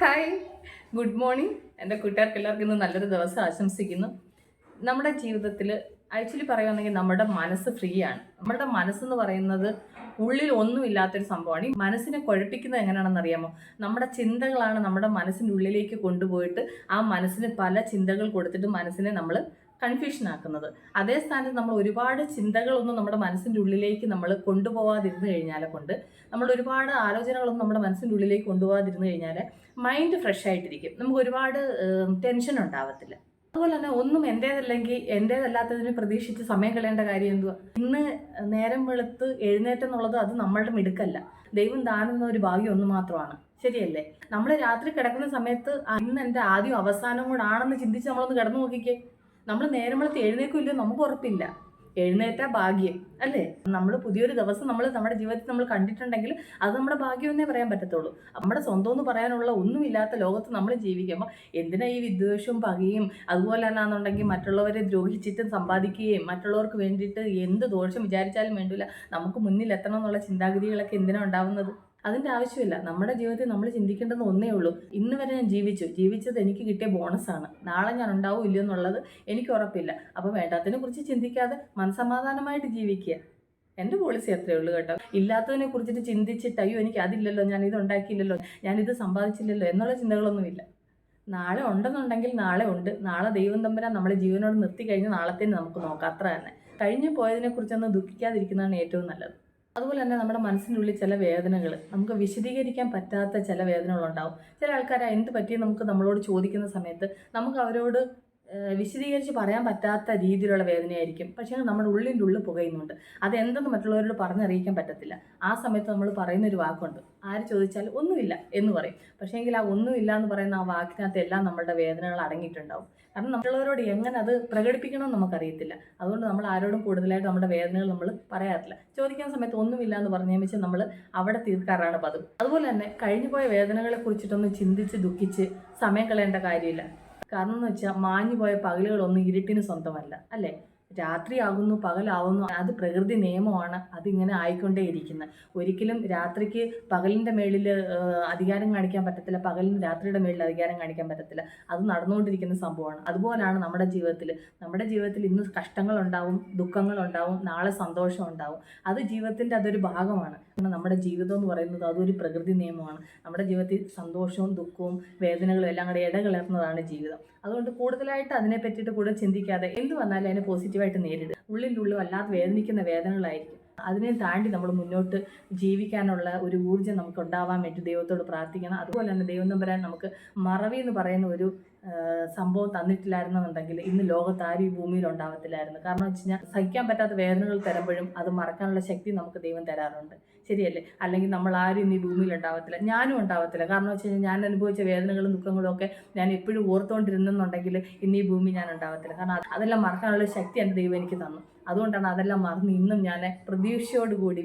Hi good morning എന്റെ കൂട്ടുകാർക്ക് എല്ലാവർക്കും ഇന്ന് നല്ലൊരു ദിവസം ആശംസിക്കുന്നു. നമ്മുടെ ജീവിതത്തിൽ ആക്ച്വലി പറയുകയാണെങ്കിൽ നമ്മുടെ മനസ്സ് ഫ്രീ ആണ്. നമ്മുടെ മനസ്സെന്ന് പറയുന്നത് ഉള്ളിൽ ഒന്നും ഒന്നുമില്ലാത്തൊരു സംഭവമാണ്. ഈ മനസ്സിനെ കുഴപ്പിക്കുന്നത് എങ്ങനെയാണെന്ന് അറിയാമോ? നമ്മുടെ ചിന്തകളാണ് നമ്മുടെ മനസ്സിന്റെ ഉള്ളിലേക്ക് കൊണ്ടുപോയിട്ട് ആ മനസ്സിന് പല ചിന്തകൾ കൊടുത്തിട്ട് മനസ്സിനെ നമ്മൾ കൺഫ്യൂഷൻ ആക്കുന്നത്. അതേ സ്ഥാനത്ത് നമ്മൾ ഒരുപാട് ചിന്തകളൊന്നും നമ്മുടെ മനസ്സിന്റെ ഉള്ളിലേക്ക് നമ്മൾ കൊണ്ടുപോകാതിരുന്നു കഴിഞ്ഞാൽ കൊണ്ട് നമ്മൾ ഒരുപാട് ആലോചനകളൊന്നും നമ്മുടെ മനസ്സിന്റെ ഉള്ളിലേക്ക് കൊണ്ടുപോകാതിരുന്നു കഴിഞ്ഞാൽ മൈൻഡ് ഫ്രഷ് ആയിട്ടിരിക്കും. നമുക്ക് ഒരുപാട് ടെൻഷൻ ഉണ്ടാവത്തില്ല. അതുപോലെ തന്നെ ഒന്നും എന്റേതല്ലെങ്കിൽ എന്റേതല്ലാത്തതിന് പ്രതീക്ഷിച്ച് സമയം കളയേണ്ട കാര്യം എന്തുവാ? ഇന്ന് നേരം വെളുത്ത് എഴുന്നേറ്റെന്നുള്ളത് അത് നമ്മളുടെ മിടുക്കല്ല. ദൈവം ദാനുന്ന ഒരു ഭാഗ്യം ഒന്ന് മാത്രമാണ്. ശരിയല്ലേ? നമ്മൾ രാത്രി കിടക്കുന്ന സമയത്ത് ഇന്ന് എന്റെ ആദ്യം അവസാനം കൂടാണെന്ന് ചിന്തിച്ച് നമ്മളൊന്ന് കിടന്നു നോക്കിക്കേ. നമ്മൾ നേരം വെളുത്ത് എഴുന്നേക്കില്ലോ നമുക്ക് ഉറപ്പില്ല. എഴുന്നേറ്റ ഭാഗ്യം അല്ലേ? നമ്മൾ പുതിയൊരു ദിവസം നമ്മൾ നമ്മുടെ ജീവിതത്തിൽ നമ്മൾ കണ്ടിട്ടുണ്ടെങ്കിൽ അത് നമ്മുടെ ഭാഗ്യമെന്നേ പറയാൻ പറ്റത്തുള്ളൂ. നമ്മുടെ സ്വന്തം എന്ന് പറയാനുള്ള ഒന്നുമില്ലാത്ത ലോകത്ത് നമ്മൾ ജീവിക്കുമ്പോൾ എന്തിനാ ഈ വിദ്വേഷവും പകയും? അതുപോലെ തന്നെ ആണെന്നുണ്ടെങ്കിൽ മറ്റുള്ളവരെ ദ്രോഹിച്ചിട്ട് സമ്പാദിക്കുകയും മറ്റുള്ളവർക്ക് വേണ്ടിയിട്ട് എന്ത് ദോഷം വിചാരിച്ചാലും വേണ്ടില്ല. നമുക്ക് മുന്നിലെത്തണം എന്നുള്ള ചിന്താഗതികളൊക്കെ എന്തിനാണ് ഉണ്ടാവുന്നത്? അതിന്റെ ആവശ്യമില്ല. നമ്മുടെ ജീവിതത്തിൽ നമ്മൾ ചിന്തിക്കേണ്ടത് ഒന്നേ ഉള്ളൂ. ഇന്ന് വരെ ഞാൻ ജീവിച്ചു. ജീവിച്ചത് എനിക്ക് കിട്ടിയ ബോണസാണ് നാളെ ഞാൻ ഉണ്ടാവും ഇല്ലയോ എന്നുള്ളത് എനിക്ക് ഉറപ്പില്ല. അപ്പോൾ വേണ്ടാത്തതിനെ കുറിച്ച് ചിന്തിക്കാതെ മനസമാധാനമായിട്ട് ജീവിക്കുക. എന്റെ പോളിസി അത്രേ ഉള്ളൂ കേട്ടോ. ഇല്ലാത്തതിനെ കുറിച്ചിട്ട് ചിന്തിച്ചിട്ട് അയ്യോ എനിക്ക് അതില്ലല്ലോ ഞാൻ ഇത് ഉണ്ടാക്കിയില്ലല്ലോ ഞാൻ ഇത് സമ്പാദിച്ചില്ലല്ലോ എന്നുള്ള ചിന്തകളൊന്നുമില്ല. നാളെ ഉണ്ടെന്നുണ്ടെങ്കിൽ നാളെ ഉണ്ട്. നാളെ ദൈവം തമ്പരാൻ നമ്മളെ ജീവനോട് നിർത്തി കഴിഞ്ഞ് നാളത്തേന് നമുക്ക് നോക്കാം. അത്ര തന്നെ. കഴിഞ്ഞു പോയതിനെ കുറിച്ചൊന്ന് ദുഃഖിക്കാതിരിക്കുന്നതാണ് ഏറ്റവും നല്ലത്. അതുപോലെ തന്നെ നമ്മുടെ മനസ്സിനുള്ളിൽ ചില വേദനകൾ നമുക്ക് വിശദീകരിക്കാൻ പറ്റാത്ത ചില വേദനകളുണ്ടാവും. ചില ആൾക്കാർ എന്ത് പറ്റി നമുക്ക് നമ്മളോട് ചോദിക്കുന്ന സമയത്ത് നമുക്ക് അവരോട് വിശദീകരിച്ച് പറയാൻ പറ്റാത്ത രീതിയിലുള്ള വേദനയായിരിക്കും. പക്ഷേ നമ്മുടെ ഉള്ളിന്റെ ഉള്ളിൽ പുകയുന്നുണ്ട്. അതെന്തെന്ന് മറ്റുള്ളവരോട് പറഞ്ഞറിയിക്കാൻ പറ്റത്തില്ല. ആ സമയത്ത് നമ്മൾ പറയുന്ന ഒരു വാക്കുണ്ട്. ആര് ചോദിച്ചാൽ ഒന്നുമില്ല എന്ന് പറയും. പക്ഷേ എങ്കിൽ ആ ഒന്നുമില്ല എന്ന് പറയുന്ന ആ വാക്കിനകത്ത് എല്ലാം നമ്മളുടെ വേദനകൾ അടങ്ങിയിട്ടുണ്ടാവും. കാരണം മറ്റുള്ളവരോട് എങ്ങനെ അത് പ്രകടിപ്പിക്കണമെന്ന് നമുക്കറിയത്തില്ല. അതുകൊണ്ട് നമ്മൾ ആരോടും കൂടുതലായിട്ട് നമ്മുടെ വേദനകൾ നമ്മൾ പറയാറില്ല. ചോദിക്കാൻ സമയത്ത് ഒന്നുമില്ല എന്ന് പറഞ്ഞു വെച്ച് നമ്മൾ അവിടെ തീർക്കാറാണ് പതിവ്. അതുപോലെ തന്നെ കഴിഞ്ഞു പോയ വേദനകളെ കുറിച്ചിട്ടൊന്ന് ചിന്തിച്ച് ദുഃഖിച്ച് സമയം കളയേണ്ട കാര്യമില്ല. കാരണം എന്ന് വെച്ചാൽ മാഞ്ഞു പോയ പകലുകളൊന്നും ഇരുട്ടിന് സ്വന്തമല്ല അല്ലേ? രാത്രിയാകുന്നു പകലാവുന്നു. അത് പ്രകൃതി നിയമമാണ്. അതിങ്ങനെ ആയിക്കൊണ്ടേയിരിക്കുന്നത് ഒരിക്കലും രാത്രിക്ക് പകലിന്റെ മേളിൽ അധികാരം കാണിക്കാൻ പറ്റത്തില്ല. പകലിന് രാത്രിയുടെ മേളിൽ അധികാരം കാണിക്കാൻ പറ്റത്തില്ല. അത് നടന്നുകൊണ്ടിരിക്കുന്ന സംഭവമാണ്. അതുപോലെയാണ് നമ്മുടെ ജീവിതത്തിൽ നമ്മുടെ ജീവിതത്തിൽ ഇന്ന് കഷ്ടങ്ങളുണ്ടാവും ദുഃഖങ്ങളുണ്ടാവും നാളെ സന്തോഷം ഉണ്ടാവും അത് ജീവിതത്തിന്റെ അതൊരു ഭാഗമാണ്. നമ്മുടെ ജീവിതം എന്ന് പറയുന്നത് അതൊരു പ്രകൃതി നിയമമാണ്. നമ്മുടെ ജീവിതത്തിൽ സന്തോഷവും ദുഃഖവും വേദനകളും എല്ലാം കൂടെ ഇടകലർന്നതാണ് ജീവിതം. അതുകൊണ്ട് കൂടുതലായിട്ട് അതിനെ പറ്റിയിട്ട് കൂടുതൽ ചിന്തിക്കാതെ എന്ത് വന്നാലും അതിനെ പോസിറ്റീവായിട്ട് നേരിടുക ഉള്ളിന്റെ ഉള്ളിൽ വല്ലാതെ വേദനിക്കുന്ന വേദനകളായിരിക്കും. അതിനെ താണ്ടി നമ്മൾ മുന്നോട്ട് ജീവിക്കാനുള്ള ഒരു ഊർജം നമുക്ക് ഉണ്ടാവാൻ വേണ്ടി ദൈവത്തോട് പ്രാർത്ഥിക്കണം. അതുപോലെ തന്നെ ദൈവം തമ്പരാൻ നമുക്ക് മറവി എന്ന് പറയുന്ന ഒരു സംഭവം തന്നിട്ടില്ലായിരുന്നെന്നുണ്ടെങ്കിൽ ഇന്ന് ലോകത്ത് ആരും ഈ ഭൂമിയിൽ ഉണ്ടാവത്തില്ലായിരുന്നു. കാരണം വെച്ച് കഴിഞ്ഞാൽ സഹിക്കാൻ പറ്റാത്ത വേദനകൾ തരുമ്പോഴും അത് മറക്കാനുള്ള ശക്തി നമുക്ക് ദൈവം തരാറുണ്ട്. ശരിയല്ലേ? അല്ലെങ്കിൽ നമ്മൾ ആരും ഇന്ന് ഈ ഭൂമിയിൽ ഉണ്ടാവത്തില്ല. ഞാനും ഉണ്ടാവത്തില്ല. കാരണം വെച്ച് കഴിഞ്ഞാൽ ഞാൻ അനുഭവിച്ച വേദനകളും ദുഃഖങ്ങളും ഒക്കെ ഞാൻ എപ്പോഴും ഓർത്തുകൊണ്ടിരുന്നെന്നുണ്ടെങ്കിൽ ഇന്ന് ഈ ഭൂമി ഞാൻ ഉണ്ടാവത്തില്ല. കാരണം അതെല്ലാം മറക്കാനുള്ള ശക്തി എന്റെ ദൈവം എനിക്ക് തന്നു. അതുകൊണ്ടാണ് അതെല്ലാം മറന്ന് ഇന്നും ഞാൻ പ്രതീക്ഷയോടുകൂടി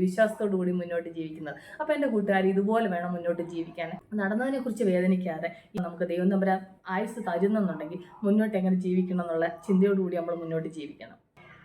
കൂടി മുന്നോട്ട് ജീവിക്കുന്നത്. അപ്പോൾ എന്റെ കൂട്ടുകാർ ഇതുപോലെ വേണം മുന്നോട്ട് ജീവിക്കാൻ നടന്നതിനെക്കുറിച്ച് വേദനിക്കാതെ നമുക്ക് ദൈവം തമ്പരാൻ ആയുസ് തരുന്നെന്നുണ്ടെങ്കിൽ മുന്നോട്ട് എങ്ങനെ ജീവിക്കണം എന്നുള്ള ചിന്തയോടുകൂടി നമ്മൾ മുന്നോട്ട് ജീവിക്കണം.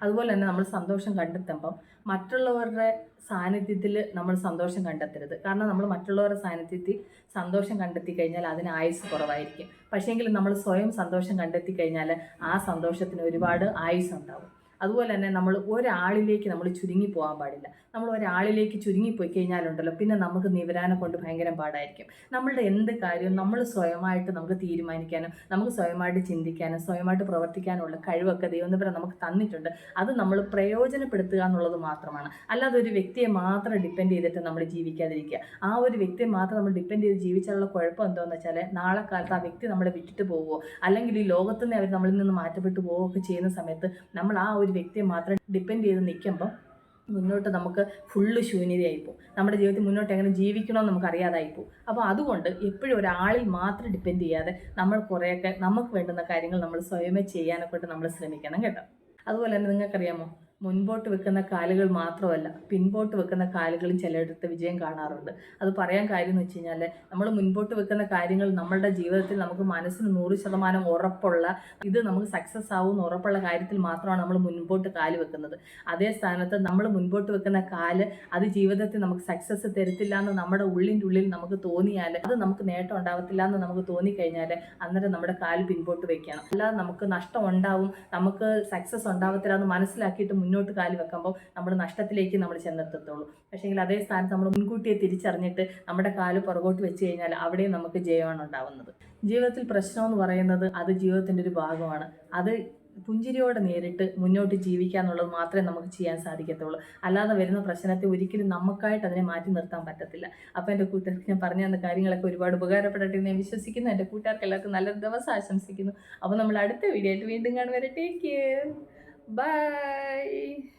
അതുപോലെ തന്നെ നമ്മൾ സന്തോഷം കണ്ടെത്തുമ്പം മറ്റുള്ളവരുടെ സാന്നിധ്യത്തിൽ നമ്മൾ സന്തോഷം കണ്ടെത്തരുത്. കാരണം നമ്മൾ മറ്റുള്ളവരുടെ സാന്നിധ്യത്തിൽ സന്തോഷം കണ്ടെത്തി കഴിഞ്ഞാൽ അതിന് ആയുസ് കുറവായിരിക്കും. പക്ഷേങ്കിൽ നമ്മൾ സ്വയം സന്തോഷം കണ്ടെത്തി കഴിഞ്ഞാൽ ആ സന്തോഷത്തിന് ഒരുപാട് ആയുസ് ഉണ്ടാവും അതുപോലെ തന്നെ നമ്മൾ ഒരാളിലേക്ക് നമ്മൾ ചുരുങ്ങി പോകാൻ പാടില്ല. നമ്മൾ ഒരാളിലേക്ക് ചുരുങ്ങിപ്പോയി കഴിഞ്ഞാലുണ്ടല്ലോ പിന്നെ നമുക്ക് നിവരാനെ കൊണ്ട് ഭയങ്കര പാടായിരിക്കും. നമ്മളുടെ എന്ത് കാര്യവും നമ്മൾ സ്വയമായിട്ട് നമുക്ക് തീരുമാനിക്കാനും നമുക്ക് സ്വയമായിട്ട് ചിന്തിക്കാനും സ്വയമായിട്ട് പ്രവർത്തിക്കാനുള്ള കഴിവൊക്കെ ദൈവം തമ്പുരാൻ നമുക്ക് തന്നിട്ടുണ്ട്. അത് നമ്മൾ പ്രയോജനപ്പെടുത്തുക എന്നുള്ളത് മാത്രമാണ്. അല്ലാതെ ഒരു വ്യക്തിയെ മാത്രം ഡിപ്പെൻഡ് ചെയ്തിട്ട് നമ്മൾ ജീവിക്കാതിരിക്കുക. ആ ഒരു വ്യക്തിയെ മാത്രം നമ്മൾ ഡിപ്പെൻഡ് ചെയ്ത് ജീവിച്ചാലുള്ള കുഴപ്പം എന്താണെന്ന് വെച്ചാൽ നാളെ കാലത്ത് ആ വ്യക്തി നമ്മളെ വിട്ടിട്ട് പോവുമോ അല്ലെങ്കിൽ ഈ ലോകത്തുനിന്ന് അവർ നമ്മളിൽ നിന്ന് മാറ്റപ്പെട്ടു പോവുകയൊക്കെ ചെയ്യുന്ന സമയത്ത് നമ്മൾ ആ ഒരു വ്യക്തിയെ മാത്രം ഡിപ്പെൻഡ് ചെയ്ത് നിൽക്കുമ്പം മുന്നോട്ട് നമുക്ക് ഫുള്ള് ശൂന്യതയായിപ്പോൾ നമ്മുടെ ജീവിതത്തിൽ മുന്നോട്ട് എങ്ങനെ ജീവിക്കണമെന്ന് നമുക്ക് അറിയാതായിപ്പോൾ അപ്പോൾ അതുകൊണ്ട് എപ്പോഴും ഒരാളിൽ മാത്രം ഡിപ്പെൻഡ് ചെയ്യാതെ നമ്മൾ കുറേയൊക്കെ നമുക്ക് വേണ്ടുന്ന കാര്യങ്ങൾ നമ്മൾ സ്വയമേ ചെയ്യാനൊക്കെ നമ്മൾ ശ്രമിക്കണം കേട്ടോ. അതുപോലെ തന്നെ നിങ്ങൾക്കറിയാമോ? മുൻപോട്ട് വെക്കുന്ന കാലുകൾ മാത്രമല്ല പിൻപോട്ട് വെക്കുന്ന കാലുകളും ചിലയിടത്ത് വിജയം കാണാറുണ്ട്. അത് പറയാൻ കാര്യം എന്ന് വെച്ച് കഴിഞ്ഞാൽ നമ്മൾ മുൻപോട്ട് വെക്കുന്ന കാര്യങ്ങൾ നമ്മളുടെ ജീവിതത്തിൽ നമുക്ക് മനസ്സിന് നൂറ് ശതമാനം ഉറപ്പുള്ള ഇത് നമുക്ക് സക്സസ് ആവും ഉറപ്പുള്ള കാര്യത്തിൽ മാത്രമാണ് നമ്മൾ മുൻപോട്ട് കാൽ വെക്കുന്നത്. അതേ സ്ഥാനത്ത് നമ്മൾ മുൻപോട്ട് വെക്കുന്ന കാൽ അത് ജീവിതത്തിൽ നമുക്ക് സക്സസ് തരത്തില്ല എന്ന് നമ്മുടെ ഉള്ളിന്റെ ഉള്ളിൽ നമുക്ക് തോന്നിയാൽ അത് നമുക്ക് നേട്ടം ഉണ്ടാവത്തില്ല എന്ന് നമുക്ക് തോന്നിക്കഴിഞ്ഞാൽ അന്നേരം നമ്മുടെ കാൽ പിൻപോട്ട് വെക്കണം. അല്ലാതെ നമുക്ക് നഷ്ടം ഉണ്ടാവും നമുക്ക് സക്സസ് ഉണ്ടാവത്തില്ല എന്ന് മനസ്സിലാക്കിയിട്ട് മുന്നോട്ട് കാലി വെക്കുമ്പോൾ നമ്മൾ നഷ്ടത്തിലേക്ക് നമ്മൾ ചെന്നെത്തത്തുള്ളൂ. പക്ഷേങ്കിൽ അതേ സ്ഥാനത്ത് നമ്മൾ മുൻകൂട്ടിയെ തിരിച്ചറിഞ്ഞിട്ട് നമ്മുടെ കാൽ പുറകോട്ട് വെച്ച് കഴിഞ്ഞാൽ അവിടെയും നമുക്ക് ജയമാണ് ഉണ്ടാവുന്നത്. ജീവിതത്തിൽ പ്രശ്നം എന്ന് പറയുന്നത് അത് ജീവിതത്തിന്റെ ഒരു ഭാഗമാണ്. അത് പുഞ്ചിരിയോടെ നേരിട്ട് മുന്നോട്ട് ജീവിക്കുക എന്നുള്ളത് മാത്രമേ നമുക്ക് ചെയ്യാൻ സാധിക്കത്തുള്ളൂ. അല്ലാതെ വരുന്ന പ്രശ്നത്തെ ഒരിക്കലും നമുക്കായിട്ട് അതിനെ മാറ്റി നിർത്താൻ പറ്റത്തില്ല. അപ്പോൾ എന്റെ കൂട്ടുകാർക്ക് ഞാൻ പറഞ്ഞു തന്ന കാര്യങ്ങളൊക്കെ ഒരുപാട് ഉപകാരപ്പെടട്ടെ എന്ന് ഞാൻ വിശ്വസിക്കുന്നു. എന്റെ കൂട്ടുകാർക്ക് എല്ലാവർക്കും നല്ലൊരു ദിവസം ആശംസിക്കുന്നു. അപ്പോൾ നമ്മൾ അടുത്ത വീഡിയോ ആയിട്ട് വീണ്ടും കാണുവരെ ടേക്ക് കെയർ Bye!